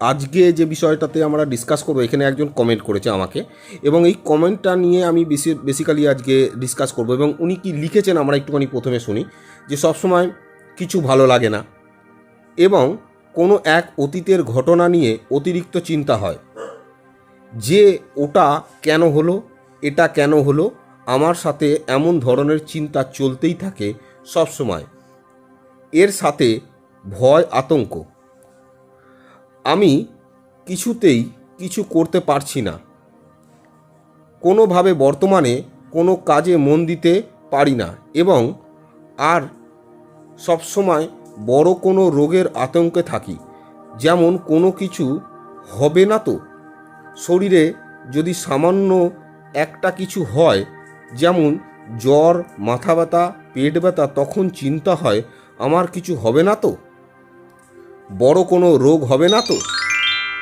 আজকে যে বিষয়টাতে আমরা ডিসকাস করব, এখানে একজন কমেন্ট করেছে আমাকে এবং এই কমেন্টটা নিয়ে আমি বেশি বেসিক্যালি আজকে ডিসকাস করব এবং উনি কি লিখেছেন আমরা একটুখানি প্রথমে শুনি, যে সবসময় কিছু ভালো লাগে না এবং কোনো এক অতীতের ঘটনা নিয়ে অতিরিক্ত চিন্তা হয়। যে ওটা কেন হলো, এটা কেন হলো, আমার সাথে এমন ধরনের চিন্তা চলতেই থাকে সব সময় এর সাথে ভয়, আতঙ্ক। আমি কিছুতেই কিছু করতে পারছি না। কোনোভাবে বর্তমানে কোনো কাজে মন দিতে পারি না এবং আর সবসময় বড় কোনো রোগের আতঙ্কে থাকি। যেমন কোনো কিছু হবে না তো? শরীরে যদি সামান্য একটা কিছু হয়, যেমন জ্বর মাথা ব্যথা পেট ব্যথা তখন চিন্তা হয়, আমার কিছু হবে না তো? বড় কোনো রোগ হবে না তো?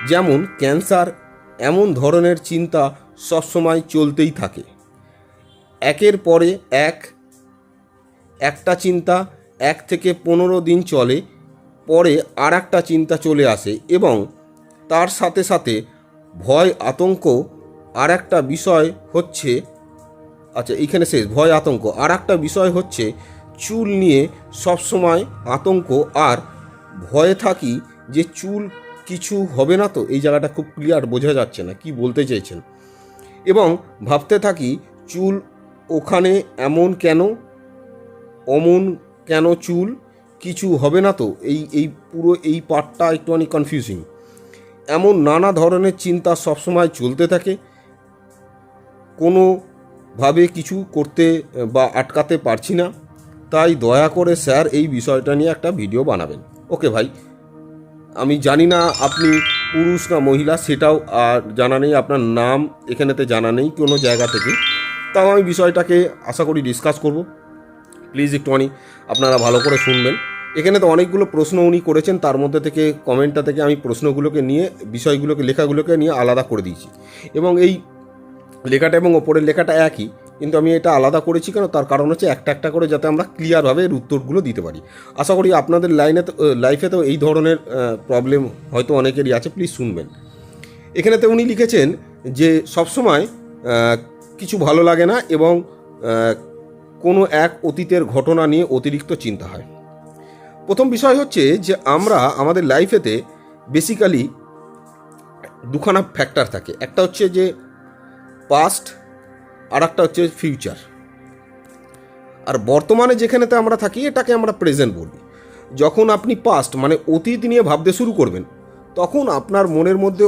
যেমন ক্যান্সার, এমন ধরনের চিন্তা সবসময় চলতেই থাকে। একের পরে এক, একটা চিন্তা এক থেকে পনেরো দিন চলে, পরে আর একটা চিন্তা চলে আসে এবং তার সাথে সাথে ভয়, আতঙ্ক আর একটা বিষয় হচ্ছে আচ্ছা এখানে শেষ, ভয়, আতঙ্ক আর একটা বিষয় হচ্ছে চুল নিয়ে সবসময় আতঙ্ক আর ভয়ে থাকি যে চুল কিছু হবে না তো? এই জায়গাটা খুব ক্লিয়ার বোঝা যাচ্ছে না, কি বলতে চাইছেন? এবং ভাবতে থাকি চুল ওখানে এমন কেন? অমন কেন চুল? কিছু হবে না তো? এই এই পুরো এই পার্টটা একটুখানি কনফিউজিং এমন নানা ধরনের চিন্তা সবসময় চলতে থাকে। কোনোভাবে কিছু করতে, বা আটকাতে পারছি না। তাই দয়া করে স্যার এই বিষয়টা নিয়ে একটা ভিডিও বানাবেন। ওকে ভাই, আমি জানি না আপনি পুরুষ না মহিলা, সেটাও আর জানা নেই, আপনার নাম এখানেতে জানা নেই কোনো জায়গা থেকে। তাও আমি বিষয়টাকে আশা করি ডিসকাস করব। প্লিজ একটু একটুখানি আপনারা ভালো করে শুনবেন। এখানে তো অনেকগুলো প্রশ্ন উনি করেছেন, তার মধ্যে থেকে কমেন্টটা থেকে আমি প্রশ্নগুলোকে নিয়ে, বিষয়গুলোকে, লেখাগুলোকে নিয়ে আলাদা করে দিয়েছি। এবং এই লেখাটা এবং ওপরের লেখাটা একই। কিন্তু আমি এটা আলাদা করেছি কেন? তার কারণ হচ্ছে একটা একটা করে যাতে আমরা ক্লিয়ারভাবে এর উত্তরগুলো দিতে পারি। আশা করি আপনাদের লাইনে লাইফে তো এই ধরনের প্রবলেম হয়তো অনেকেরই আছে প্লিজ শুনবেন। এখানেতে উনি লিখেছেন যে সবসময় কিছু ভালো লাগে না এবং কোনো এক অতীতের ঘটনা নিয়ে অতিরিক্ত চিন্তা হয়। প্রথম বিষয় হচ্ছে যে আমরা আমাদের লাইফেতে বেসিক্যালি দুখানা ফ্যাক্টর থাকে। একটা হচ্ছে যে পাস্ট আর একটা হচ্ছে ফিউচার আর বর্তমানে যেখানেতে আমরা থাকি, এটাকে আমরা প্রেজেন্ট বলি। যখন আপনি পাস্ট মানে অতীত নিয়ে ভাবতে শুরু করবেন, তখন আপনার মনের মধ্যে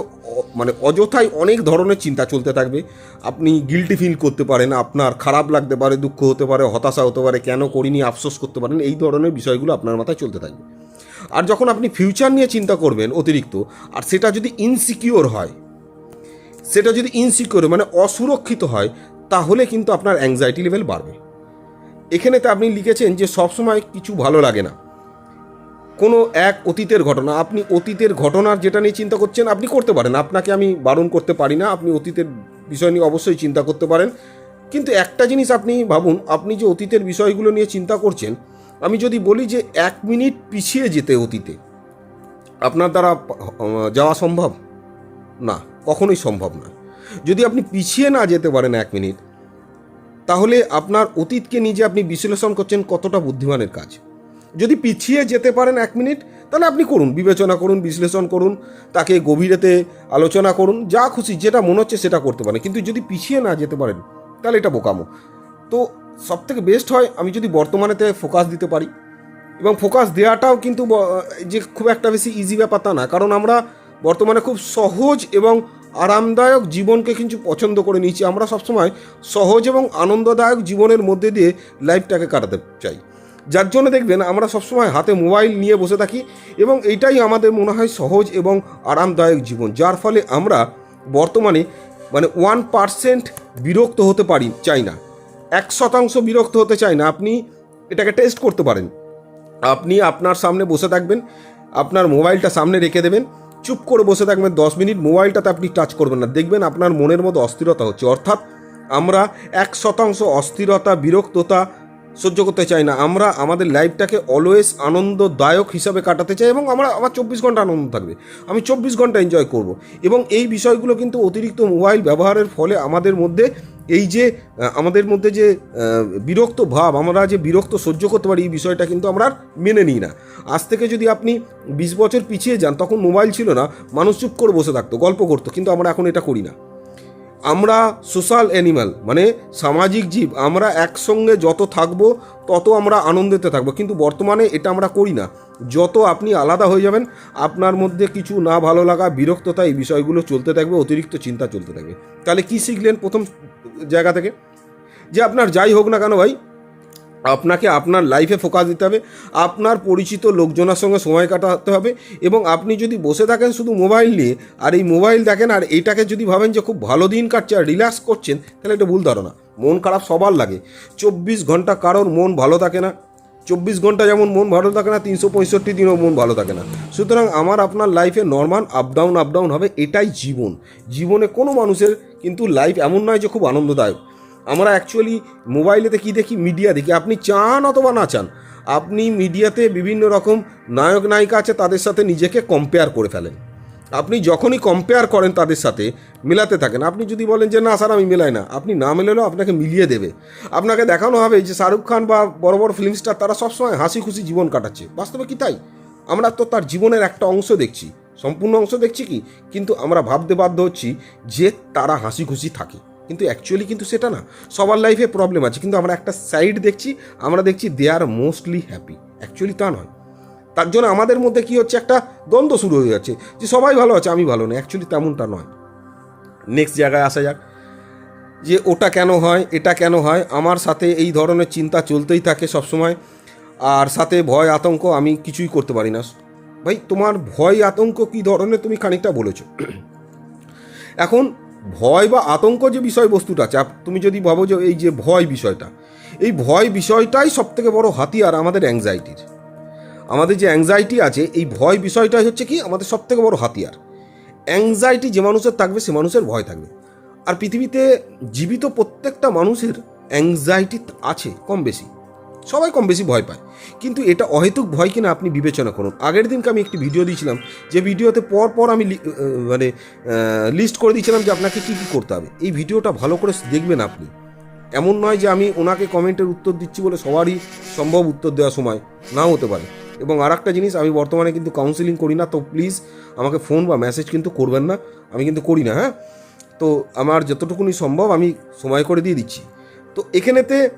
মানে অযথাই অনেক ধরনের চিন্তা চলতে থাকবে। আপনি গিলটি ফিল করতে পারেন, আপনার খারাপ লাগতে পারে, দুঃখ হতে পারে, হতাশা হতে পারে, কেন করিনি, আফসোস করতে পারেন, এই ধরনের বিষয়গুলো আপনার মাথায় চলতে থাকবে। আর যখন আপনি ফিউচার নিয়ে চিন্তা করবেন অতিরিক্ত, আর সেটা যদি ইনসিকিওর হয়, সেটা যদি ইনসিকিওর মানে অসুরক্ষিত হয় তাহলে কিন্তু আপনার অ্যাংজাইটি লেভেল বাড়বে। এখানেতে আপনি লিখেছেন যে সবসময় কিছু ভালো লাগে না। কোনো এক অতীতের ঘটনা, আপনি অতীতের ঘটনার যেটা নিয়ে চিন্তা করছেন, আপনি করতে পারেন। আপনাকে আমি বারণ করতে পারি না, আপনি অতীতের বিষয় নিয়ে অবশ্যই চিন্তা করতে পারেন। কিন্তু একটা জিনিস আপনি ভাবুন, আপনি যে অতীতের বিষয়গুলো নিয়ে চিন্তা করছেন, আমি যদি বলি যে এক মিনিট পিছিয়ে যেতে অতীতে, আপনার দ্বারা যাওয়া সম্ভব? না, কখনোই সম্ভব না। যদি আপনি পিছিয়ে না যেতে পারেন এক মিনিট, তাহলে আপনার অতীতকে নিজে আপনি বিশ্লেষণ করছেন কতটা বুদ্ধিমানের কাজ। যদি পিছিয়ে যেতে পারেন এক মিনিট, তাহলে আপনি করুন, বিবেচনা করুন, বিশ্লেষণ করুন, তাকে গভীরেতে আলোচনা করুন, যা খুশি, যেটা মনে হচ্ছে সেটা করতে পারেন। কিন্তু যদি পিছিয়ে না যেতে পারেন, তাহলে এটা বোকামো। তো সব থেকে বেস্ট হয়, আমি যদি বর্তমানেতে ফোকাস দিতে পারি, এবং ফোকাস দেওয়াটাও কিন্তু যে খুব একটা বেশি ইজি ব্যাপার তা না, কারণ আমরা বর্তমানে খুব সহজ এবং আরামদায়ক জীবনকে কিন্তু পছন্দ করে নিয়েছি। আমরা সবসময় সহজ এবং আনন্দদায়ক জীবনের মধ্যে দিয়ে লাইফটাকে কাটাতে চাই। যার জন্য দেখবেন আমরা সবসময় হাতে মোবাইল নিয়ে বসে থাকি এবং এইটাই আমাদের মনে হয় সহজ এবং আরামদায়ক জীবন। যার ফলে আমরা বর্তমানে মানে ওয়ান পার্সেন্ট বিরক্ত হতে পারি, চাই না। এক শতাংশ বিরক্ত হতে চাই না। আপনি এটাকে টেস্ট করতে পারেন। আপনি আপনার সামনে বসে থাকবেন, আপনার মোবাইলটা সামনে রেখে দেবেন। চুপ করে বসে থাকবেন দশ মিনিট, মোবাইলটাতে আপনি টাচ করবেন না। দেখবেন আপনার মনের মধ্যে অস্থিরতা হচ্ছে। অর্থাৎ আমরা এক শতাংশ অস্থিরতা, বিরক্ততা সহ্য করতে চাই না। আমরা আমাদের লাইফটাকে অলওয়েজ আনন্দদায়ক হিসাবে কাটাতে চাই এবং আমরা, আমার চব্বিশ ঘণ্টা আনন্দ থাকবে। আমি চব্বিশ ঘণ্টা এনজয় করব। এবং এই বিষয়গুলো কিন্তু অতিরিক্ত মোবাইল ব্যবহারের ফলে আমাদের মধ্যে এই যে আমাদের মধ্যে যে বিরক্ত ভাব, আমরা যে বিরক্ত সহ্য করতে পারি এই বিষয়টা কিন্তু আমরা মেনে নিই না। আজ থেকে যদি আপনি বিশ বছর পিছিয়ে যান, তখন মোবাইল ছিল না, মানুষ চুপ করে বসে থাকতো, গল্প করতো, কিন্তু আমরা এখন এটা করি না। আমরা সোশ্যাল অ্যানিম্যাল মানে সামাজিক জীব, আমরা একসঙ্গে যত থাকব, তত আমরা আনন্দিত থাকব, কিন্তু বর্তমানে এটা আমরা করি না। যত আপনি আলাদা হয়ে যাবেন, আপনার মধ্যে কিছু না ভালো লাগা, বিরক্ততা এই বিষয়গুলো চলতে থাকবে, অতিরিক্ত চিন্তা চলতে থাকবে। তাহলে কি শিখলেন প্রথম জায়গা থেকে। যে আপনার যাই হোক না কেন ভাই, আপনাকে আপনার লাইফে ফোকাস দিতে হবে, আপনার পরিচিত লোকজনের সঙ্গে সময় কাটাতে হবে এবং আপনি যদি বসে থাকেন শুধু মোবাইল নিয়ে, আর এই মোবাইল দেখেন আর এইটাকে যদি ভাবেন যে খুব ভালো দিন কাটছে আর রিল্যাক্স করছেন, তাহলে এটা ভুল ধারণা। মন খারাপ সবার লাগে। চব্বিশ ঘণ্টা কারোর মন ভালো থাকে না। চব্বিশ ঘণ্টা যেমন মন ভালো থাকে না, তিনশো পঁয়ষট্টি দিনও মন ভালো থাকে না। সুতরাং আমার আপনার লাইফে normal up down up down হবে, এটাই জীবন। জীবনে কোনো মানুষের কিন্তু লাইফ এমন নয় যে খুব আনন্দদায়ক। আমরা অ্যাকচুয়ালি মোবাইলেতে কি দেখি? মিডিয়া দেখি। আপনি চান অথবা না চান, আপনি মিডিয়াতে বিভিন্ন রকম নায়ক নায়িকা আছে, তাদের সাথে নিজেকে কম্পেয়ার করে ফেলেন। আপনি যখনই কম্পেয়ার করেন তাদের সাথে, মেলাতে থাকেন, আপনি যদি বলেন যে, না স্যার, আমি মেলাই না। আপনি না মেলালেও আপনাকে মিলিয়ে দেবে। আপনাকে দেখানো হবে যে, শাহরুখ খান বা বড় বড় ফিল্ম স্টার তারা সবসময় হাসি খুশি জীবন কাটাচ্ছে। বাস্তবে কি তাই? আমরা তো তার জীবনের একটা অংশ দেখছি, সম্পূর্ণ অংশ দেখছি কি? কিন্তু আমরা ভাবতে বাধ্য হচ্ছি যে, তারা হাসি খুশি থাকে। কিন্তু অ্যাকচুয়ালি কিন্তু সেটা না। সবার লাইফে প্রবলেম আছে। কিন্তু আমরা একটা সাইড দেখছি, আমরা দেখছি they are mostly happy actually তা নয়। তার জন্য আমাদের মধ্যে কি হচ্ছে? একটা দ্বন্দ্ব শুরু হয়ে যাচ্ছে যে সবাই ভালো আছে, আমি ভালো না অ্যাকচুয়ালি তেমনটা নয়। নেক্সট জায়গায় আসা যাক। যে ওটা কেন হয়, এটা কেন হয়, আমার সাথে এই ধরনের চিন্তা চলতেই থাকে সবসময়। আর সাথে ভয়, আতঙ্ক আমি কিছুই করতে পারি না। ভাই, তোমার ভয়, আতঙ্ক কী ধরনের? তুমি খানিকটা বলেছ। এখন ভয় বা আতঙ্ক যে বিষয়বস্তুটা চাপ তুমি যদি ভাবো যে এই যে ভয় বিষয়টা, এই ভয় বিষয়টাই সব থেকে বড় হাতিয়ার আমাদের অ্যাংজাইটির আমাদের যে অ্যাংজাইটি আছে, এই ভয় বিষয়টাই হচ্ছে কি আমাদের সব থেকে বড় হাতিয়ার। অ্যাংজাইটি যে মানুষের থাকবে, সে মানুষের ভয় থাকবে। আর পৃথিবীতে জীবিত প্রত্যেকটা মানুষের অ্যাংজাইটি আছে কম বেশি। সবাই কম বেশি ভয় পায়। কিন্তু এটা অহেতুক ভয় কিনা আপনি বিবেচনা করুন। আগের দিনকে আমি একটি ভিডিও দিয়েছিলাম, যে ভিডিওতে পর পর আমি মানে লিস্ট করে দিয়েছিলাম যে আপনাকে কী কী করতে হবে। এই ভিডিওটা ভালো করে দেখবেন আপনি। এমন নয় যে আমি ওনাকে কমেন্টের উত্তর দিচ্ছি বলে সবারই সম্ভব উত্তর দেওয়ার সময় নাও হতে পারে। এবং আর একটা জিনিস, আমি বর্তমানে কিন্তু কাউন্সিলিং করি না, তো প্লিজ আমাকে ফোন বা মেসেজ কিন্তু করবেন না। আমি কিন্তু করি না হ্যাঁ? তো আমার যতটুকুনি সম্ভব আমি সময় করে দিয়ে দিচ্ছি। তো এখানেতে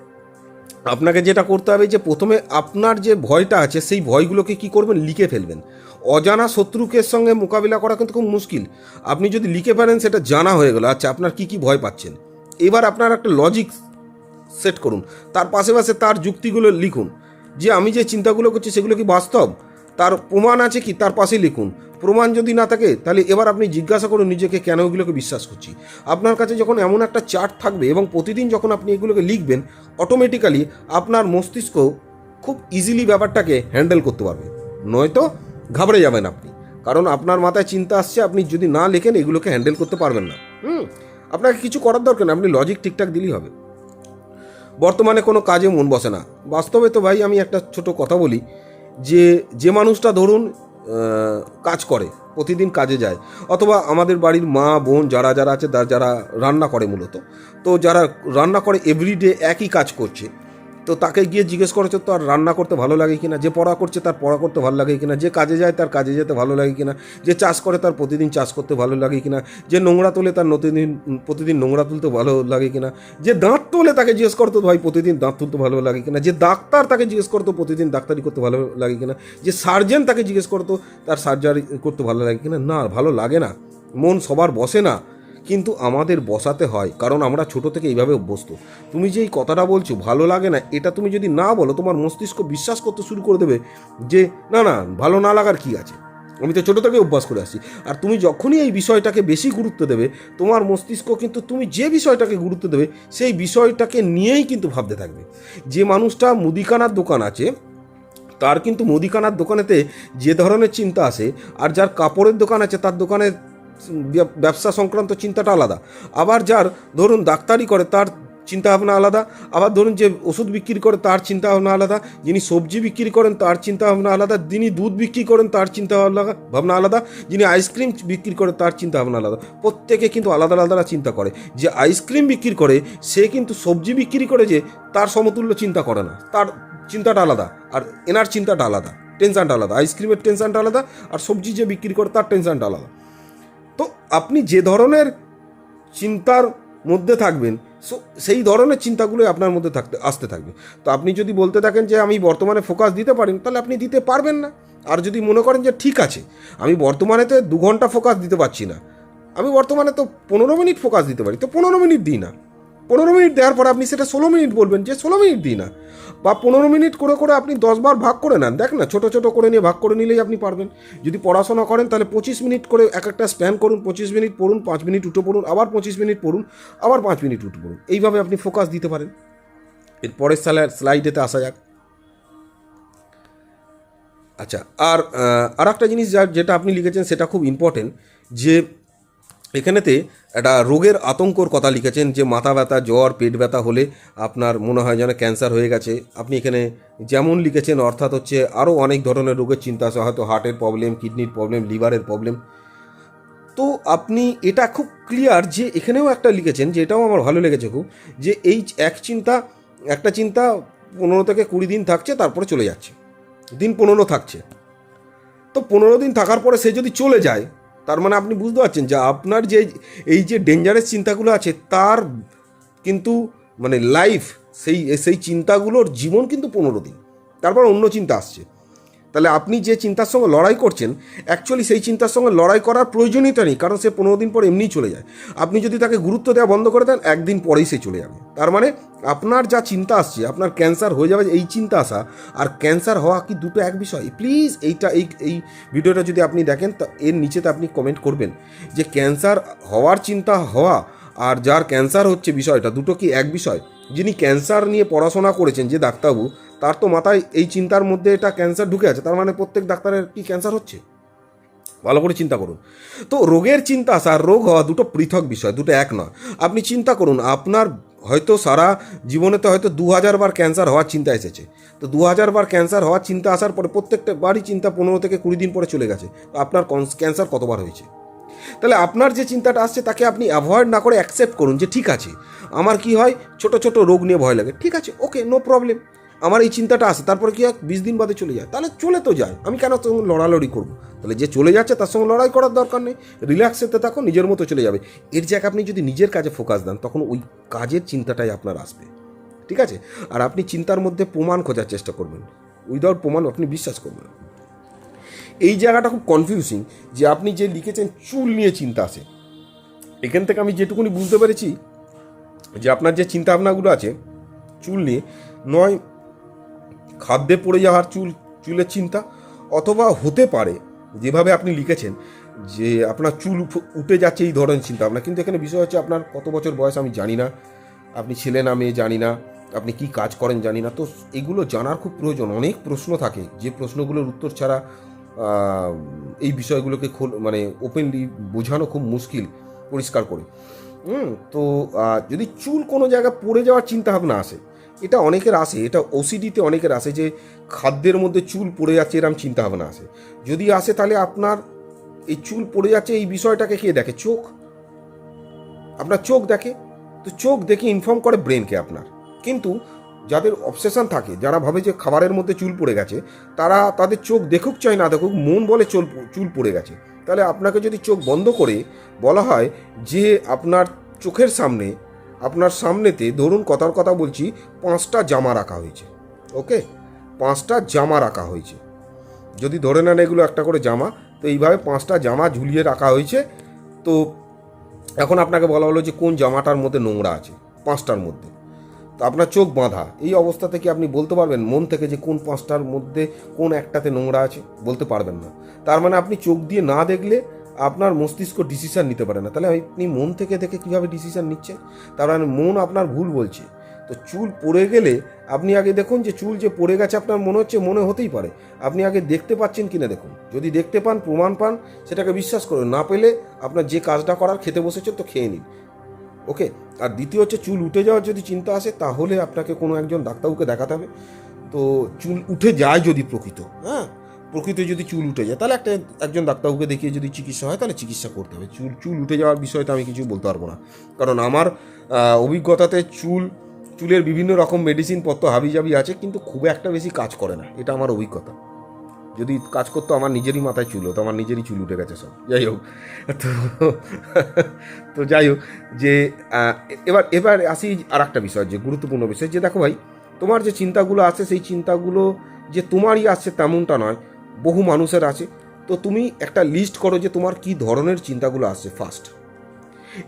আপনাকে যেটা করতে হবে যে, প্রথমে আপনার যে ভয়টা আছে, সেই ভয়গুলোকে কি করবেন? লিখে ফেলবেন। অজানা শত্রুকে সঙ্গে মোকাবিলা করা কিন্তু খুব মুশকিল। আপনি যদি লিখে ফেলেন, সেটা জানা হয়ে গেল। আচ্ছা আপনার কি কি ভয় পাচ্ছেন? এবার আপনার একটা লজিক সেট করুন। তার পাশে পাশে তার যুক্তিগুলো লিখুন। যে আমি যে চিন্তাগুলো করছি সেগুলো কি বাস্তব? তার প্রমাণ আছে কি? তার পাশে লিখুন। প্রমাণ যদি না থাকে, তাহলে এবার আপনি জিজ্ঞাসা করুন নিজেকে কেন এগুলোকে বিশ্বাস করছি। আপনার কাছে যখন এমন একটা চার্ট থাকবে এবং প্রতিদিন যখন আপনি এগুলোকে লিখবেন অটোমেটিক্যালি আপনার মস্তিষ্ক খুব ইজিলি ব্যাপারটাকে হ্যান্ডেল করতে পারবে। নয়তো ঘাবড়ে যাবেন আপনি। কারণ আপনার মাথায় চিন্তা আসছে, আপনি যদি না লেখেন, এগুলোকে হ্যান্ডেল করতে পারবেন না। হুম? আপনাকে কিছু করার দরকার নেই। আপনি লজিক ঠিকঠাক দিলেই হবে। বর্তমানে কোনো কাজে মন বসে না। বাস্তবে তো ভাই আমি একটা ছোট কথা বলি, যে যে মানুষটা ধরুন কাজ করে, প্রতিদিন কাজে যায়, অথবা আমাদের বাড়ির মা, বোন যারা যারা আছে যারা রান্না করে মূলত, তো যারা রান্না করে এভরিডে একই কাজ করছে তো তাকে গিয়ে জিজ্ঞেস করেছে তার রান্না করতে ভালো লাগে কিনা? যে পড়া করছে তার পড়া করতে ভালো লাগে কিনা? যে কাজে যায় তার কাজে যেতে ভালো লাগে কিনা? যে চাষ করে তার প্রতিদিন চাষ করতে ভালো লাগে কিনা? যে নোংরা তোলে তার প্রতিদিন প্রতিদিন নোংরা তুলতে ভালো লাগে কিনা? যে দাঁত তোলে তাকে জিজ্ঞেস করতো ভাই, প্রতিদিন দাঁত তুলতে ভালো লাগে কিনা? যে ডাক্তার তাকে জিজ্ঞেস করতো প্রতিদিন ডাক্তারি করতে ভালো লাগে কিনা? যে সার্জেন তাকে জিজ্ঞেস করতো তার সার্জারি করতে ভালো লাগে কিনা? না, ভালো লাগে না। মন সবার বসে না। কিন্তু আমাদের বসাতে হয়, কারণ আমরা ছোট থেকে এইভাবে অভ্যস্ত। তুমি যে এই কথাটা বলছো, ভালো লাগে না, এটা তুমি যদি না বলো, তোমার মস্তিষ্ক বিশ্বাস করতে শুরু করে দেবে যে, না না, ভালো না লাগার কি আছে? আমি তো ছোটো থেকে অভ্যাস করে আসছি। আর তুমি যখনই এই বিষয়টাকে বেশি গুরুত্ব দেবে, তোমার মস্তিষ্ক কিন্তু তুমি যে বিষয়টাকে গুরুত্ব দেবে, সেই বিষয়টাকে নিয়েই কিন্তু ভাবতে থাকবে। যে মানুষটা মুদিখানার দোকান আছে, তার কিন্তু মুদিখানার দোকানেতে যে ধরনের চিন্তা আসে, আর যার কাপড়ের দোকান আছে, তার ব্যব- ব্যবসা সংক্রান্ত চিন্তাটা আলাদা। আবার যার ধরুন ডাক্তারি করে তার চিন্তা ভাবনা আলাদা, আবার ধরুন যে ওষুধ বিক্রি করে তার চিন্তা ভাবনা আলাদা, যিনি সবজি বিক্রি করেন তার চিন্তা ভাবনা আলাদা, যিনি দুধ বিক্রি করেন তার চিন্তা ভাবনা আলাদা, যিনি আইসক্রিম বিক্রি করে তার চিন্তা ভাবনা আলাদা। প্রত্যেকে কিন্তু আলাদা আলাদা চিন্তা করে। যে আইসক্রিম বিক্রি করে, সে কিন্তু সবজি বিক্রি করে যে তার সমতুল্য চিন্তা করে না। তার চিন্তাটা আলাদা, আর এনার চিন্তাটা আলাদা, টেনশনটা আলাদা, আইসক্রিমের টেনশনটা আলাদা, আর সবজি যে বিক্রি করে তার টেনশনটা আলাদা। তো আপনি যে ধরনের চিন্তার মধ্যে থাকবেন, সো সেই ধরনের চিন্তাগুলো আপনার মধ্যে থাকতে, আসতে থাকবে। তো আপনি যদি বলতে থাকেন যে আমি বর্তমানে ফোকাস দিতে পারেন, তাহলে আপনি দিতে পারবেন না। আর যদি মনে করেন যে ঠিক আছে, আমি বর্তমানেতে দু ঘণ্টা ফোকাস দিতে পারছি না, আমি বর্তমানে তো পনেরো মিনিট ফোকাস দিতে পারি, তো পনেরো মিনিট দিই না। পনেরো মিনিট দেওয়ার পর আপনি সেটা ষোলো মিনিট বলবেন যে ষোলো মিনিট দিই না। বা পনেরো মিনিট করে করে আপনি দশবার ভাগ করে নেন। দেখ না, ছোটো ছোটো করে নিয়ে ভাগ করে নিলেই আপনি পারবেন। যদি পড়াশোনা করেন, তাহলে পঁচিশ মিনিট করে এক একটা স্প্যান করুন, পঁচিশ মিনিট পড়ুন, পাঁচ মিনিট উঠে পড়ুন, আবার পঁচিশ মিনিট পড়ুন, আবার পাঁচ মিনিট উঠে পড়ুন। এইভাবে আপনি ফোকাস দিতে পারেন। এর পরের স্লাইড স্লাইডেতে আসা যাক। আচ্ছা আর আর একটা জিনিস যা যেটা আপনি লিখেছেন, সেটা খুব ইম্পর্টেন্ট যে এখানেতে একটা রোগের আতঙ্কর কথা লিখেছেন যে মাথা ব্যথা, জ্বর, পেট ব্যথা হলে আপনার মনে হয় যেন ক্যান্সার হয়ে গেছে। আপনি এখানে যেমন লিখেছেন, অর্থাৎ হচ্ছে আরও অনেক ধরনের রোগের চিন্তা আছে হয়তো হার্টের প্রবলেম কিডনির প্রবলেম লিভারের প্রবলেম তো আপনি এটা খুব ক্লিয়ার যে এখানেও একটা লিখেছেন, যে এটাও আমার ভালো লেগেছে খুব, যে এই এক চিন্তা, একটা চিন্তা পনেরো থেকে কুড়ি দিন থাকছে, তারপরে চলে যাচ্ছে। দিন পনেরো থাকছে। তো পনেরো দিন থাকার পরে সে যদি চলে যায় তার মানে আপনি বুঝতে পারছেন যে আপনার যে এই যে ডেঞ্জারাস চিন্তাগুলো আছে, তার কিন্তু মানে লাইফ সেই সেই চিন্তাগুলোর জীবন কিন্তু পনেরো দিন। তারপর অন্য চিন্তা আসছে। তাহলে আপনি যে চিন্তার সঙ্গে লড়াই করছেন অ্যাকচুয়ালি সেই চিন্তার সঙ্গে লড়াই করার প্রয়োজনীয়তা নেই, কারণ সে পনেরো দিন পর এমনিই চলে যায়। আপনি যদি তাকে গুরুত্ব দেওয়া বন্ধ করে দেন, একদিন পরেই সে চলে যাবে। তার মানে আপনার যা চিন্তা আসছে, আপনার ক্যান্সার হয়ে যাবে এই চিন্তা আসা, আর ক্যান্সার হওয়া কি দুটো এক বিষয়? প্লিজ এইটা, এই এই ভিডিওটা যদি আপনি দেখেন, তা এর নিচেতে আপনি কমেন্ট করবেন যে ক্যান্সার হওয়ার চিন্তা হওয়া আর যার ক্যান্সার হচ্ছে বিষয়টা দুটো কি এক বিষয়? যিনি ক্যান্সার নিয়ে পড়াশোনা করেছেন, যে ডাক্তারবাবু তার তো মাথায় এই চিন্তার মধ্যে এটা ক্যান্সার ঢুকে আছে, তার মানে প্রত্যেক ডাক্তারের কি ক্যান্সার হচ্ছে? ভালো করে চিন্তা করুন। তো রোগের চিন্তা আসা আর রোগ হওয়া দুটো পৃথক বিষয়, দুটো এক নয়। আপনি চিন্তা করুন, আপনার হয়তো সারা জীবনে তো হয়তো দু হাজার বার ক্যান্সার হওয়ার চিন্তা এসেছে। তো দু হাজার বার ক্যান্সার হওয়ার চিন্তা আসার পরে প্রত্যেকটা বারই চিন্তা পনেরো থেকে কুড়ি দিন পরে চলে গেছে। আপনার ক্যান্সার কতবার হয়েছে? তাহলে আপনার যে চিন্তাটা আসছে, তাকে আপনি অ্যাভয়েড না করে অ্যাকসেপ্ট করুন যে ঠিক আছে, আমার কি হয়, ছোট ছোট রোগ নিয়ে ভয় লাগে। ঠিক আছে ওকে নো প্রবলেম আমার এই চিন্তাটা আসে, তারপরে কি হয়? বিশ দিন বাদে চলে যায়। তাহলে চলে তো যায়। আমি কেন তখন লড়ালড়ি করব? তাহলে যে চলে যাচ্ছে, তার সঙ্গে লড়াই করার দরকার নেই। রিল্যাক্সেতে থাকো, নিজের মতো চলে যাবে। এর জায়গায় আপনি যদি নিজের কাজে ফোকাস দেন, তখন ওই কাজের চিন্তাটাই আপনার আসবে। ঠিক আছে? আর আপনি চিন্তার মধ্যে প্রমাণ খোঁজার চেষ্টা করবেন। উইদাউট প্রমাণ আপনি বিশ্বাস করবেন এই জায়গাটা খুব কনফিউজিং যে আপনি যে লিখেছেন, চুল নিয়ে চিন্তা আছে। এখান থেকে আমি যেটুকুনি বুঝতে পেরেছি, যে আপনার যে চিন্তা ভাবনাগুলো আছে, চুল নিয়ে, নয় খাদ্যে পড়ে যাওয়ার চুল, চুলের চিন্তা, অথবা হতে পারে, যেভাবে আপনি লিখেছেন, যে আপনার চুল উঠে যাচ্ছে এই ধরনের চিন্তা ভাবনা। কিন্তু এখানে বিষয় হচ্ছে আপনার কত বছর বয়স আমি জানি না, আপনি ছেলে না মেয়ে জানি না, আপনি কি কাজ করেন জানি না। তো এগুলো জানার খুব প্রয়োজন, অনেক প্রশ্ন থাকে, যে প্রশ্নগুলোর উত্তর ছাড়া এই বিষয়গুলোকে খোল মানে ওপেনলি বোঝানো খুব মুশকিল, পরিষ্কার করে। তো যদি চুল কোনো জায়গায় পড়ে যাওয়ার চিন্তা ভাবনা আসে এটা অনেকের আসে, এটা ওসিডিতে অনেকের আসে যে খাদ্যের মধ্যে চুল পড়ে যাচ্ছে এরম চিন্তা ভাবনা আসে। যদি আসে তাহলে আপনার এই চুল পড়ে যাচ্ছে এই বিষয়টাকে কে দেখে? চোখ। আপনার চোখ দেখে। তো চোখ দেখে ইনফর্ম করে ব্রেনকে আপনার। কিন্তু যাদের অবসেশন থাকে, যারা ভাবে যে খাবারের মধ্যে চুল পড়ে গেছে, তারা তাদের চোখ দেখুক চাই না দেখুক, মন বলে চুল চুল পড়ে গেছে। তাহলে আপনাকে যদি চোখ বন্ধ করে বলা হয় যে আপনার চোখের সামনে আপনার সামনেতে ধরুন কথার কথা বলছি, পাঁচটা জামা রাখা হয়েছে, ওকে? পাঁচটা জামা রাখা হয়েছে। যদি ধরে নেন এগুলো একটা করে জামা, তো এইভাবে পাঁচটা জামা ঝুলিয়ে রাখা হয়েছে। তো এখন আপনাকে বলা হলো যে কোন জামাটার মধ্যে নোংরা আছে, পাঁচটার মধ্যে। তো আপনার চোখ বাঁধা, এই অবস্থা থেকে আপনি বলতে পারবেন মন থেকে যে কোন পাঁচটার মধ্যে কোন একটাতে নোংরা আছে, বলতে পারবেন না। তার মানে আপনি চোখ দিয়ে না দেখলে আপনার মস্তিষ্ক ডিসিশন নিতে পারে না। তাহলে আপনি মন থেকে দেখে কীভাবে ডিসিশন নিচ্ছেন? তার মানে মন আপনার ভুল বলছে। তো চুল পড়ে গেলে আপনি আগে দেখুন যে চুল যে পড়ে গেছে আপনার মনে হচ্ছে মনে হতেই পারে। আপনি আগে দেখতে পাচ্ছেন কিনা দেখুন। যদি দেখতে পান, প্রমাণ পান, সেটাকে বিশ্বাস করুন। না পেলে আপনার যে কাজটা করার, খেতে বসেছেন, তো খেয়ে নিন। ওকে? আর দ্বিতীয় হচ্ছে চুল উঠে যাওয়ার যদি চিন্তা আসে, তাহলে আপনাকে কোনো একজন ডাক্তারবাবুকে দেখাতে হবে। তো চুল উঠে যায় যদি প্রকৃত হ্যাঁ? প্রকৃত যদি চুল উঠে যায়, তাহলে একটা একজন ডাক্তারবাবুকে দেখিয়ে যদি চিকিৎসা হয়, তাহলে চিকিৎসা করতে হবে। চুল চুল উঠে যাওয়ার বিষয়টা আমি কিছু বলতে পারব না। কারণ আমার অভিজ্ঞতাতে চুল, চুলের বিভিন্ন রকম মেডিসিন পত্র, হাবিজাবি আছে, কিন্তু খুব একটা বেশি কাজ করে না। এটা আমার অভিজ্ঞতা। যদি কাজ করতো, আমার নিজেরই মাথায় চুল হতো, আমার নিজেরই চুল উঠে গেছে সব। যাই হোক, তো তো যাই হোক, যে এবার এবার আসি আর একটা বিষয়, যে গুরুত্বপূর্ণ বিষয়, যে দেখো ভাই, তোমার যে চিন্তাগুলো আছে, সেই চিন্তাগুলো যে তোমারই আসছে তেমনটা নয়। বহু মানুষের আছে। তো তুমি একটা লিস্ট করো যে তোমার কি ধরনের চিন্তাগুলো আসছে ফার্স্ট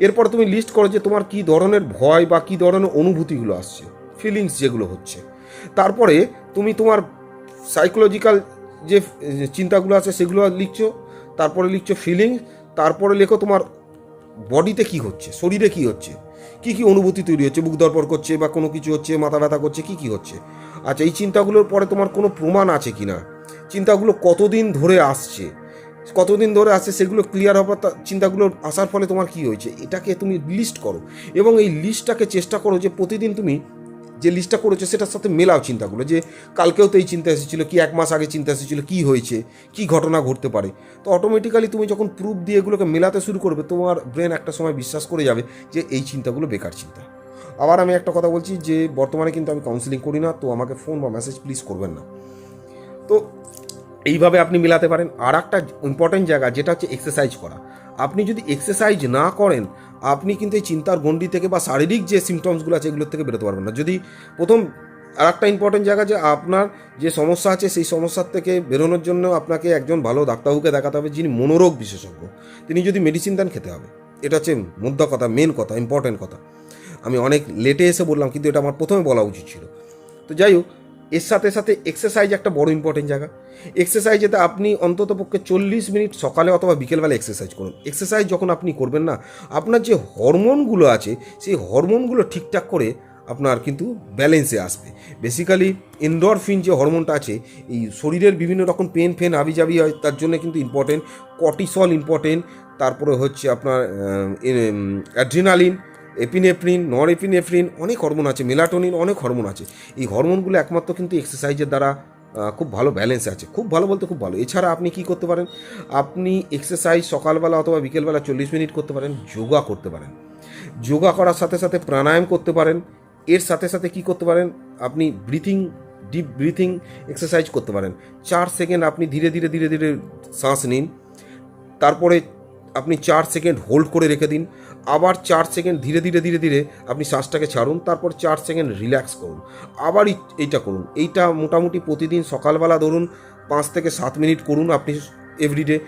এরপর তুমি লিস্ট করো যে তোমার কি ধরনের ভয় বা কি ধরনের অনুভূতিগুলো আসছে ফিলিংস যেগুলো হচ্ছে। তারপরে তুমি তোমার সাইকোলজিক্যাল যে চিন্তাগুলো আছে সেগুলো লিখছো, তারপরে লিখছো ফিলিংস তারপরে লেখো তোমার বডিতে কি হচ্ছে, শরীরে কি হচ্ছে, কি কি অনুভূতি তৈরি হচ্ছে বুক দরপর করছে বা কোনো কিছু হচ্ছে, মাথা ব্যথা করছে, কি কি হচ্ছে। আচ্ছা এই চিন্তাগুলোর পরে তোমার কোনো প্রমাণ আছে কি না চিন্তাগুলো কতদিন ধরে আসছে? কতদিন ধরে আসছে সেগুলো ক্লিয়ার হবার চিন্তাগুলো আসার ফলে তোমার কি হয়েছে? এটাকে তুমি লিস্ট করো এবং এই লিস্টটাকে চেষ্টা করো যে প্রতিদিন তুমি যে লিস্টটা করেছ সেটার সাথে মেলাও চিন্তাগুলো, যে কালকেও তো এই চিন্তা এসেছিল, কি এক মাস আগে চিন্তা এসেছিল, কি হয়েছে, কি ঘটনা ঘটতে পারে? তো অটোমেটিক্যালি তুমি যখন প্রুফ দিয়ে এগুলোকে মেলাতে শুরু করবে, তোমার ব্রেন একটা সময় বিশ্বাস করে যাবে যে এই চিন্তাগুলো বেকার চিন্তা। আবার আমি একটা কথা বলছি যে বর্তমানে কিন্তু আমি কাউন্সিলিং করি না, তো আমাকে ফোন বা মেসেজ প্লিজ করবেন না। তো এইভাবে আপনি মেলাতে পারেন। আর একটা ইম্পর্টেন্ট জায়গা যেটা হচ্ছে এক্সারসাইজ করা। আপনি যদি এক্সারসাইজ না করেন, আপনি কিন্তু এই চিন্তার গণ্ডি থেকে বা শারীরিক যে সিমটমসগুলো আছে এগুলোর থেকে বেরোতে পারবেন না। যদি প্রথম আর একটা ইম্পর্টেন্ট জায়গা যে আপনার যে সমস্যা আছে, সেই সমস্যার থেকে বেরোনোর জন্য আপনাকে একজন ভালো ডাক্তারবাবুকে দেখাতে হবে, যিনি মনোরোগ বিশেষজ্ঞ। তিনি যদি মেডিসিন দেন, খেতে হবে। এটা হচ্ছে মুদ্রা কথা মেন কথা ইম্পর্টেন্ট কথা। আমি অনেক লেটে এসে বললাম, কিন্তু এটা আমার প্রথমে বলা উচিত ছিল। তো যাই হোক এর সাথে সাথে এক্সারসাইজ একটা বড় ইম্পর্টেন্ট জায়গা। এক্সারসাইজ এক্সারসাইজেতে আপনি অন্তত পক্ষে চল্লিশ মিনিট সকালে অথবা বিকেলবেলা এক্সারসাইজ করুন। এক্সারসাইজ যখন আপনি করবেন না, আপনার যে হরমোনগুলো আছে, সেই হরমোনগুলো ঠিকঠাক করে আপনার কিন্তু ব্যালেন্সে আসবে। বেসিক্যালি এন্ডরফিন যে হরমোনটা আছে, এই শরীরের বিভিন্ন রকম পেন ফেন আবিজাবি হয়, তার জন্য কিন্তু ইম্পর্টেন্ট কর্টিসল ইম্পর্টেন্ট তারপরে হচ্ছে আপনার অ্যাড্রিনালিন এপিনেফ্রিন নন এপিনেফ্রিন অনেক হরমোন আছে, মেলাটোনিন, অনেক হরমোন আছে। এই হরমোনগুলো একমাত্র কিন্তু এক্সারসাইজের দ্বারা খুব ভালো ব্যালেন্স আছে। খুব ভালো বলতে খুব ভালো। এছাড়া আপনি কি করতে পারেন? আপনি এক্সারসাইজ সকালবেলা অথবা বিকেলবেলা চল্লিশ মিনিট করতে পারেন, যোগা করতে পারেন। যোগা করার সাথে সাথে প্রাণায়াম করতে পারেন। এর সাথে সাথে কি করতে পারেন? আপনি ব্রিথিং ডিপ ব্রিথিং এক্সারসাইজ করতে পারেন। চার সেকেন্ড আপনি ধীরে ধীরে ধীরে ধীরে শ্বাস নিন। তারপরে আপনি চার সেকেন্ড হোল্ড করে রেখে দিন। আবার চার সেকেন্ড ধীরে ধীরে ধীরে ধীরে আপনি শ্বাসটাকে ছাড়ুন, তারপর চার সেকেন্ড রিল্যাক্স করুন। আবার এই- এইটা করুন। এইটা মোটামুটি প্রতিদিন সকালবেলা ধরুন পাঁচ থেকে সাত মিনিট করুন আপনি এভরিডে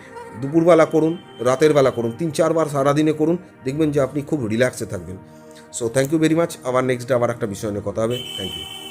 দুপুরবেলা করুন, রাতের বেলা করুন, তিন চারবার সারাদিনে করুন, দেখবেন যে আপনি খুব রিল্যাক্সে থাকবেন। So thank you very much আবার নেক্সট ডে আবার একটা বিষয় নিয়ে কথা হবে। Thank you